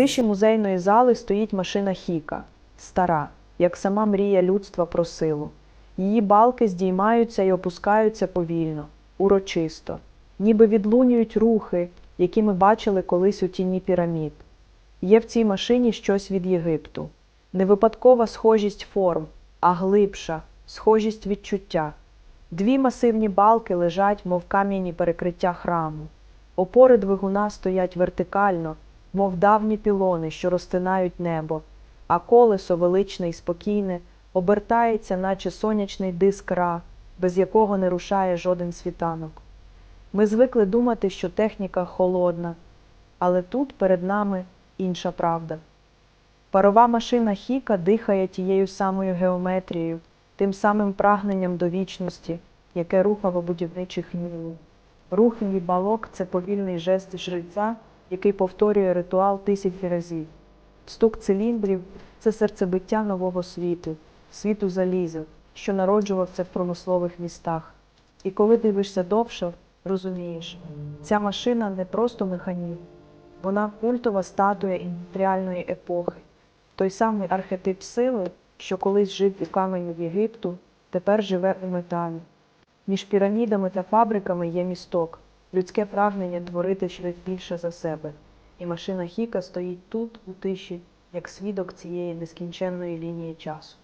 тиші музейної зали стоїть машина Хіка, стара, як сама мрія людства про силу. Її балки здіймаються і опускаються повільно, урочисто, ніби відлунюють рухи, які ми бачили колись у тіні пірамід. Є в цій машині щось від Єгипту. Не випадкова схожість форм, а глибша, схожість відчуття. Дві масивні балки лежать, мов кам'яні перекриття храму. Опори двигуна стоять вертикально, мов давні пілони, що розтинають небо, а колесо величне і спокійне обертається, наче сонячний диск ра, без якого не рушає жоден світанок. Ми звикли думати, що техніка холодна, але тут перед нами інша правда. Парова машина Хіка дихає тією самою геометрією, тим самим прагненням до вічності, яке рухало будівничих Нілу. Рух її балок це повільний жест жреця, який повторює ритуал тисячі разів. Стук циліндрів це серцебиття нового світу, світу заліза, що народжувався в промислових містах. І коли дивишся довше, розумієш, ця машина не просто механізм, вона культова статуя індустріальної епохи, той самий архетип сили, що колись жив у камені Єгипту, тепер живе у металі. Між пірамідами та фабриками є місток, людське прагнення творити щось більше за себе. І машина Хіка стоїть тут, у тиші, як свідок цієї нескінченної лінії часу.